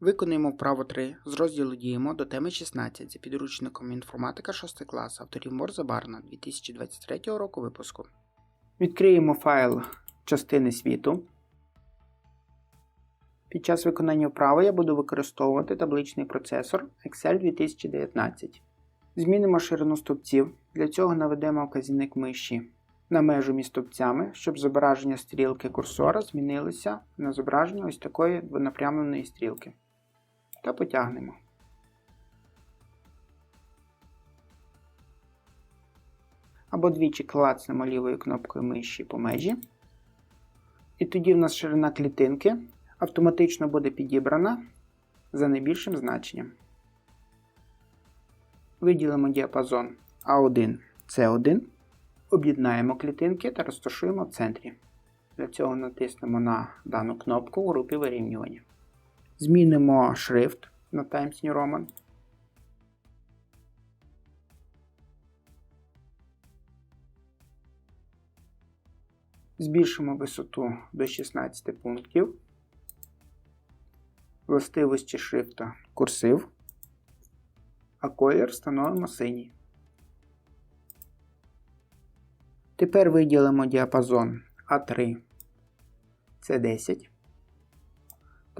Виконуємо вправо 3 з розділу Діємо до теми 16 за підручником інформатика 6 клас авторів Морза Барна 2023 року випуску. Відкриємо файл частини світу. Під час виконання вправи я буду використовувати табличний процесор Excel 2019. Змінимо ширину стовпців. Для цього наведемо вказівник миші на межу між стовпцями, щоб зображення стрілки курсора змінилося на зображення ось такої двонапрямленої стрілки. Та потягнемо. Або двічі клацнемо лівою кнопкою миші по межі. І тоді в нас ширина клітинки автоматично буде підібрана за найбільшим значенням. Виділимо діапазон А1, С1, об'єднаємо клітинки та розташуємо в центрі. Для цього натиснемо на дану кнопку у групі вирівнювання. Змінимо шрифт на Times New Roman. Збільшимо висоту до 16 пунктів. Властивості шрифта курсив, а колір встановимо синій. Тепер виділимо діапазон А3, С10 та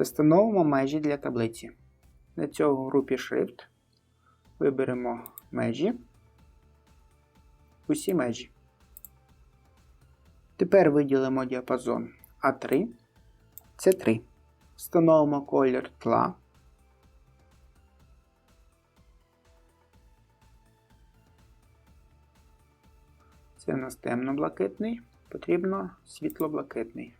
встановимо межі для таблиці. Для цього в групі Shift виберемо межі, усі межі. Тепер виділимо діапазон А3, С3. Встановимо колір тла. Це у нас темно-блакитний, потрібно світло-блакитний.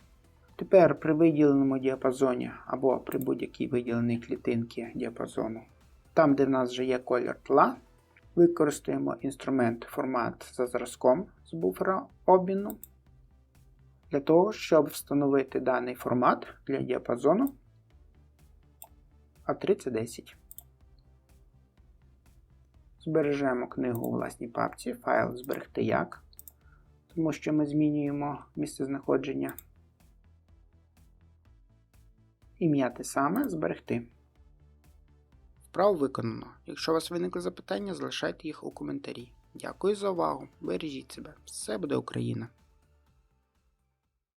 Тепер при виділеному діапазоні або при будь-якій виділеній клітинці діапазону, там, де в нас вже є колір тла, використаємо інструмент формат за зразком з буфера обміну для того, щоб встановити даний формат для діапазону А3010. Збережемо книгу у власній папці, файл зберегти як, тому що ми змінюємо місце знаходження. Ім'я те саме зберегти. Вправо виконано. Якщо у вас виникли запитання, залишайте їх у коментарі. Дякую за увагу. Бережіть себе. Все буде Україна!